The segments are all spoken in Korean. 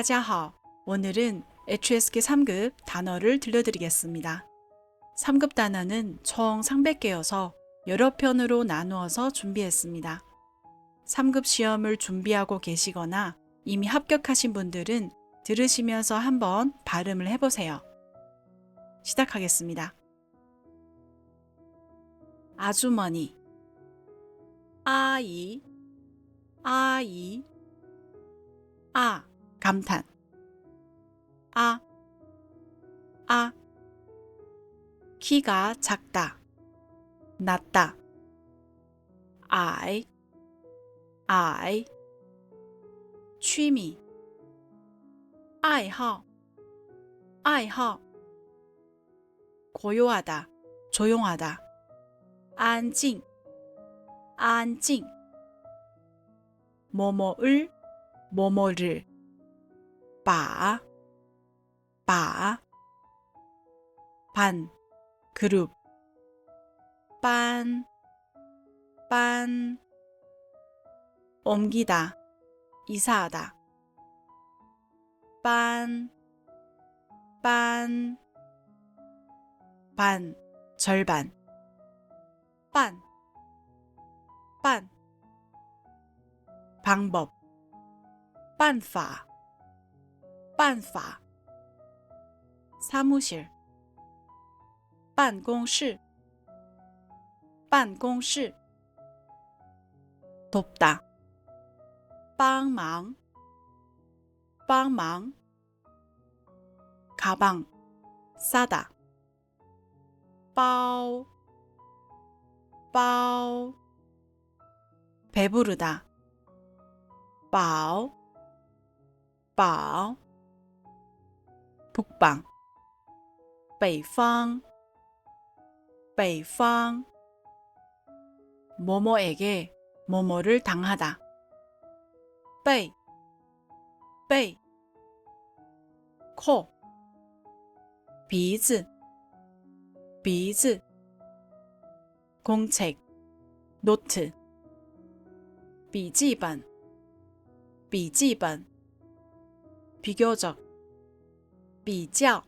大家好. 오늘은 HSK 3급 단어를 들려드리겠습니다. 3급 단어는 총 300개여서 여러 편으로 나누어서 준비했습니다. 3급 시험을 준비하고 계시거나 이미 합격하신 분들은 들으시면서 한번 발음을 해보세요. 시작하겠습니다. 아주머니, 아이, 아이, 아, 감탄. 아, 아. 키가 작다, 낮다. 아이, 아이. 취미, 爱好,爱好. 고요하다, 조용하다. 안静, 안静. 뭐뭐을, 뭐뭐를. 바, 바. 반, 그룹. 반, 반. 옮기다, 이사하다. 반, 반. 반, 절반. 반, 반. 방법, 办法,办法. 사무실, 办公室,办公室. 돕다, 帮忙,帮忙. 가방, 싸다. 包,包. 배부르다. 饱,饱. 북방, 北方,北方. 뭐뭐에게 뭐뭐를 당하다. 被,被. 코, 鼻子,鼻子. 공책, 노트. 笔记本,笔记本. 비교적, 比较,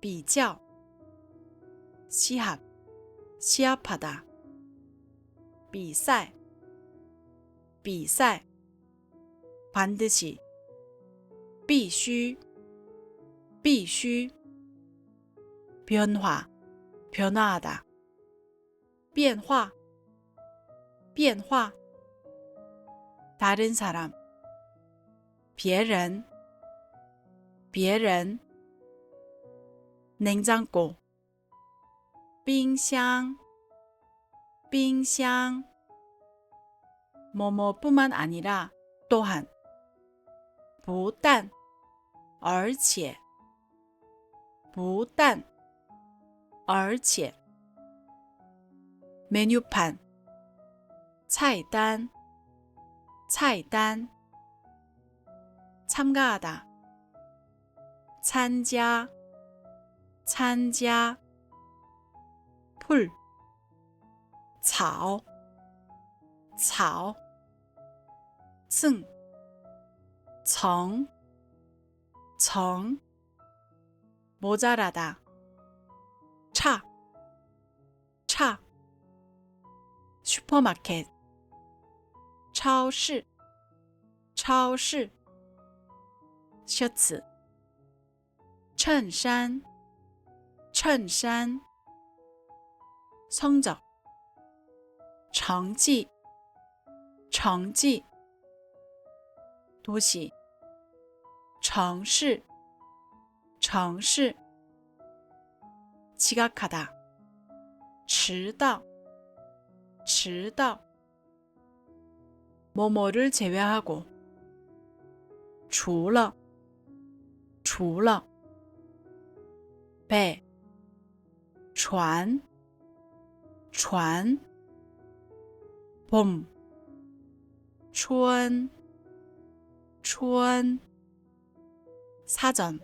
比较. 시합, 시합하다. 比赛,比赛. 반드시, 必须,必须. 변화, 변화하다. 变化,变化. 다른 사람, 别人, 别人. 냉장고, 冰箱,冰箱. 뭐뭐뿐만 아니라 또한, 不但,而且,不但,而且. 메뉴판, 菜单,菜单. 참가하다, 参加,参加. 풀, 草,草. 층, 层,层. 모자라다, 差,差. 슈퍼마켓, 超市,超市. 셔츠, 衬衫,衬衫. 성적, 成绩,成绩. 도시, 城市,城市. 지각하다, 迟到,迟到. 뭐뭐를 제외하고, 除了,除了. 배, 船,船. 봄, 春,春. 사전,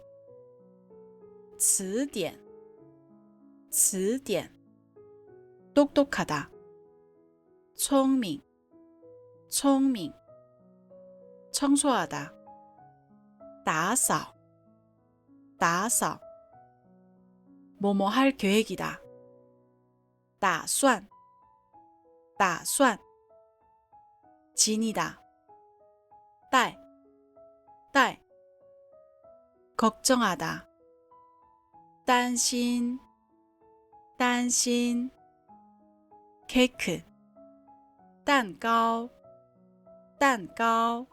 词典,词典. 똑똑하다, 聪明,聪明. 청소하다, 打扫打扫 뭐뭐 할 계획이다. 打算打算 진이다. 딸 딸 걱정하다. 担心担心 케이크 蛋糕蛋糕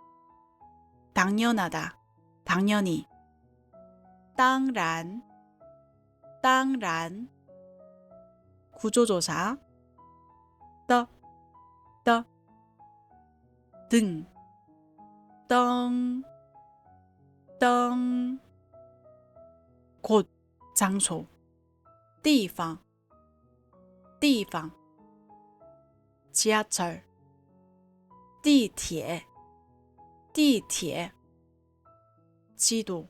당연하다. 당연히 当然 当然 구조조사 떠, 떠, 등, 덩, 덩, 곳, 장소, 地方,地方, 지하철, 地铁,地铁, 지도,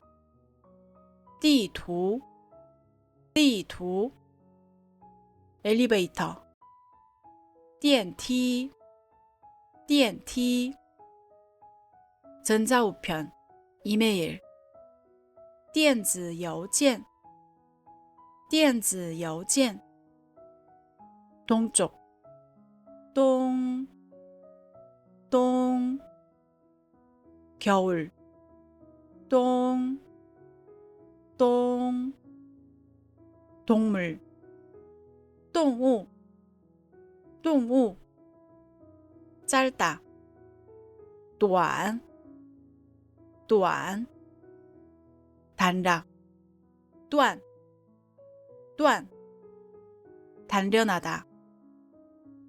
地图, 地图, 엘리베이터, 电梯,电梯, 전자우편, 이메일, 电子邮件,电子邮件, 동쪽, 동, 동, 겨울, 동, 동, 동물, 动物动物 짧다 短短 단락 断断 단련하다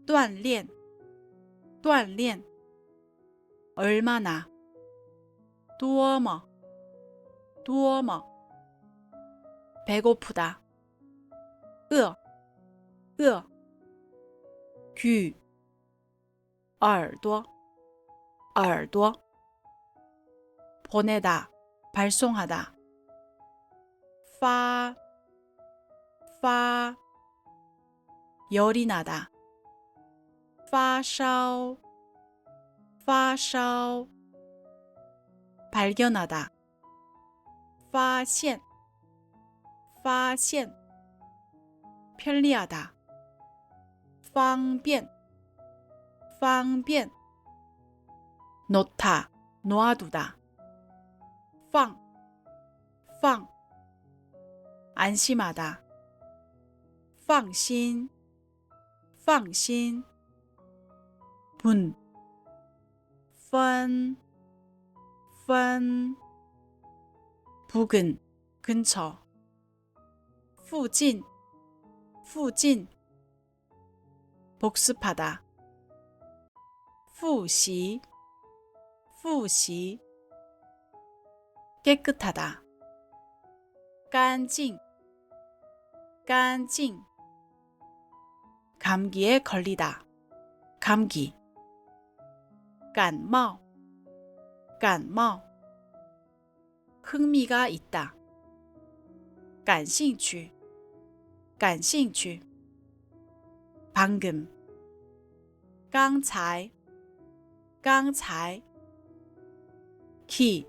锻炼锻炼 얼마나 多么多么 배고프다 饿饿 귀, 耳朵,耳朵 보내다, 발송하다 发,发 열이 나다 发烧,发烧 발견하다 发现,发现 편리하다 方便方便 놓다 놓아두다 放放 안심하다 放心放心 분, 分分 부근 근처 附近 후진 복습하다. 후시 후시 깨끗하다. 깐징 깐징. 감기에 걸리다. 감기. 깐마오 깐마오. 흥미가 있다. 간兴趣 感兴趣 방금 刚才刚才 키,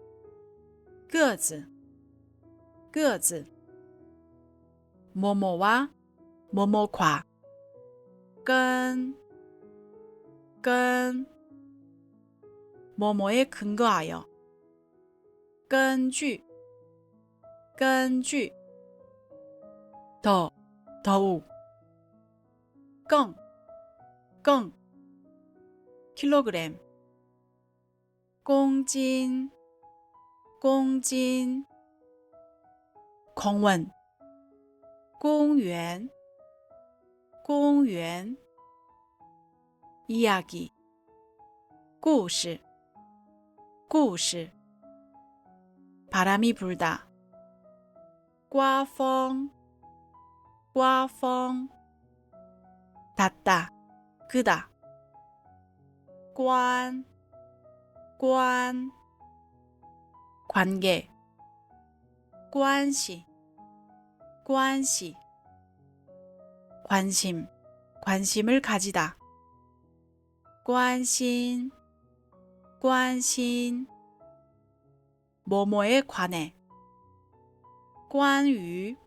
个子个子 뭐뭐와 뭐뭐과 跟跟 뭐뭐에 근거하여 根据根据 더, 더욱 更更 킬로그램 公斤公斤 공원 公园公园 이야기 故事故事 바람이 불다 刮风 刮风 닿다, 그다. 관, 관, 관계, 관시, 관시, 관심, 관심을 가지다. 관심, 관심, 뭐뭐에 관해, 관유,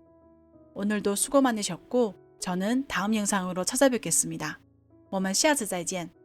오늘도 수고 많으셨고 저는 다음 영상으로 찾아뵙겠습니다. 我们下次再见。